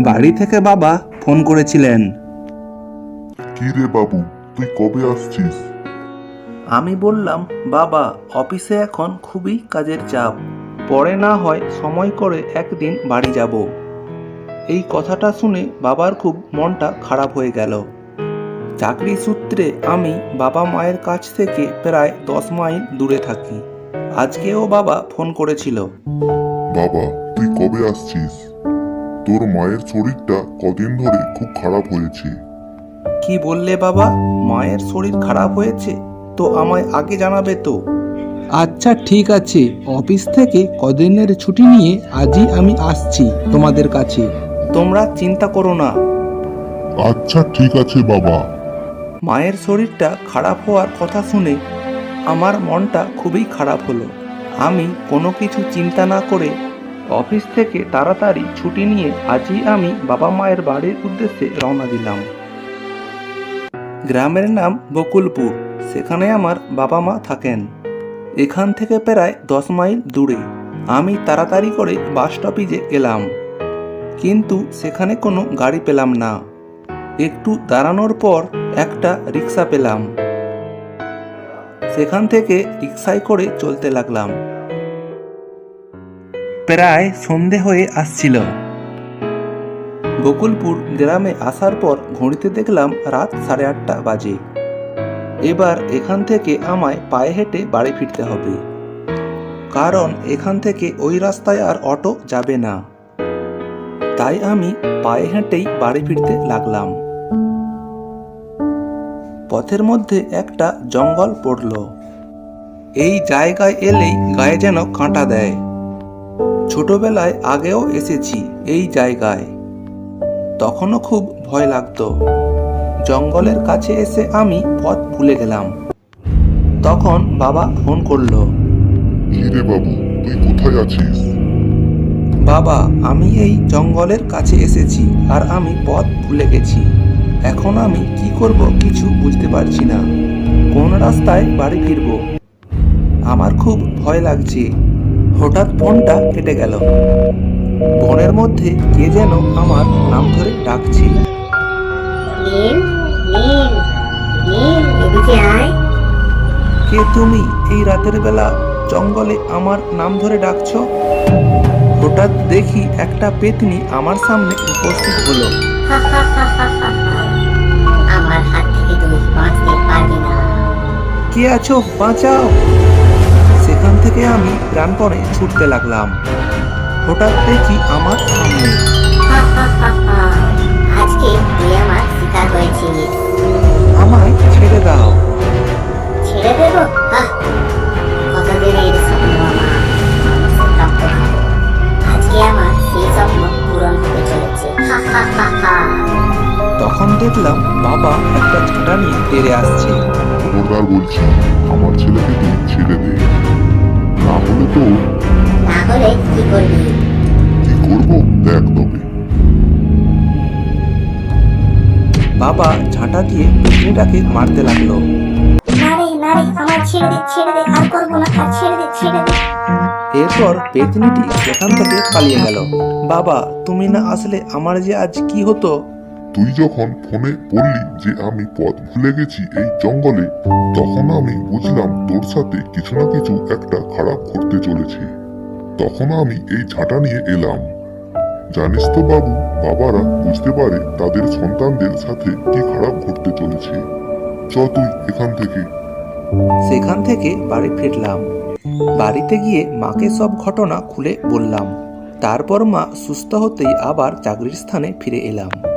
বাড়ি থেকে বাবা ফোন করেছিলেন। কি রে বাবু তুই কবে আসছিস? আমি বললাম বাবা অফিসে এখন খুবই কাজের চাপ। পরে না হয় সময় করে একদিন বাড়ি যাব। এই কথাটা শুনে বাবার খুব মনটা খারাপ হয়ে গেল। চাকরি সূত্রে আমি বাবা মায়ের কাছ থেকে প্রায় দশ মাইল দূরে থাকি। আজকেও বাবা ফোন করেছিল। বাবা তুই কবে আসছিস? তোর মায়ের শরীরটা কদিন ধরে খুব খারাপ হয়েছে। কি বললে বাবা? মায়ের শরীর খারাপ হয়েছে? তো আমায় আগে জানাবে তো। আচ্ছা ঠিক আছে। অফিস থেকে কদিনের ছুটি নিয়ে আজই আমি আসছি তোমাদের কাছে। তোমরা চিন্তা করো না। আচ্ছা ঠিক আছে বাবা। মায়ের শরীরটা খারাপ হওয়ার কথা শুনে আমার মনটা খুবই খারাপ হলো। আমি কোনো কিছু চিন্তা না করে অফিস থেকে তাড়াতাড়ি ছুটি নিয়ে আজই আমি বাবা মায়ের বাড়ির উদ্দেশ্যে রওনা দিলাম। গ্রামের নাম বকুলপুর, সেখানে আমার বাবা মা থাকেন। এখান থেকে প্রায় দশ মাইল দূরে। আমি তাড়াতাড়ি করে বাস স্টপেজে গেলাম কিন্তু সেখানে কোনো গাড়ি পেলাম না। একটু দাঁড়ানোর পর একটা রিক্সা পেলাম। সেখান থেকে রিক্সায় করে চলতে লাগলাম। প্রায় সন্ধে হয়ে আসছিল। বকুলপুর গ্রামে আসার পর ঘড়িতে দেখলাম রাত সাড়ে আটটা বাজে। এবার এখান থেকে আমায় পায়ে হেঁটে বাড়ি ফিরতে হবে। কারণ এখান থেকে ওই রাস্তায় আর অটো যাবে না। তাই আমি পায়ে হেঁটেই বাড়ি ফিরতে লাগলাম। পথের মধ্যে একটা জঙ্গল পড়ল। এই জায়গায় এলেই গায়ে যেন কাঁটা দেয়। ছোটবেলায় আগেও এসেছি এই জায়গায়। তখনও খুব ভয় লাগতো। জঙ্গলের কাছে এসে আমি পথ ভুলে গেলাম। তখন বাবা ফোন করল। রে বাবু তুই কোথায় আছিস? বাবা আমি এই জঙ্গলের কাছে এসেছি আর আমি পথ ভুলে গেছি। এখন আমি কি করব কিছু বুঝতে পারছি না। কোন রাস্তায় বাড়ি ফিরব? আমার খুব ভয় লাগছে। হঠাৎ ফোনটা কেটে গেল। বনের মধ্যে কে যেন আমার নাম ধরে ডাকছে কে তুমি এই রাতের বেলা জঙ্গলে আমার নাম ধরে ডাকছো? হঠাৎ দেখি একটা পেতনি আমার সামনে উপস্থিত হলো। আমার হাত থেকে বাঁচতে পারবি না। কে আছো? বাঁচাও। সেখান থেকে আমি প্রাণপণে ছুটতে লাগলাম। হঠাৎ দেখি আমার সামনে। আজকে তুই আমার শিকার হয়েছিস আমায় ছেড়ে দাও। ছেড়ে দেব? স্বপ্ন আমার। আজকে আমার সেই স্বপ্ন পূরণ হতে চলেছে। হা হা হা হা। তখন দেখলাম বাবা একটা ঝাঁটা নিয়ে তেড়ে আসছে। খবরদার বলছি আমার ছেলেকে তুই বাবা ঝাঁটা দিয়ে পেতনিটাকে মারতে লাগল। এরপর পেতনিটি সেখান থেকে পালিয়ে গেল। বাবা তুমি না আসলে আমার যে আজ কি হতো? তুই যখন ফোনে বললি যে আমি পথ ভুলে গেছি এই জঙ্গলে তখন আমি বুঝলাম তোর সাথে কিছু না কিছু একটা খারাপ ঘটতে চলেছে। তখন আমি এই ঝাঁটা নিয়ে এলাম। জানিস তো বাবু, বাবারা বুঝতে পারে তাদের সন্তানদের সাথে কি খারাপ ঘটতে চলেছে। চ তুই এখান থেকে। সেখান থেকে বাড়ি ফিরলাম। বাড়িতে গিয়ে মাকে সব ঘটনা খুলে বললাম। তারপর মা সুস্থ হতেই আবার চাকরির স্থানে ফিরে এলাম।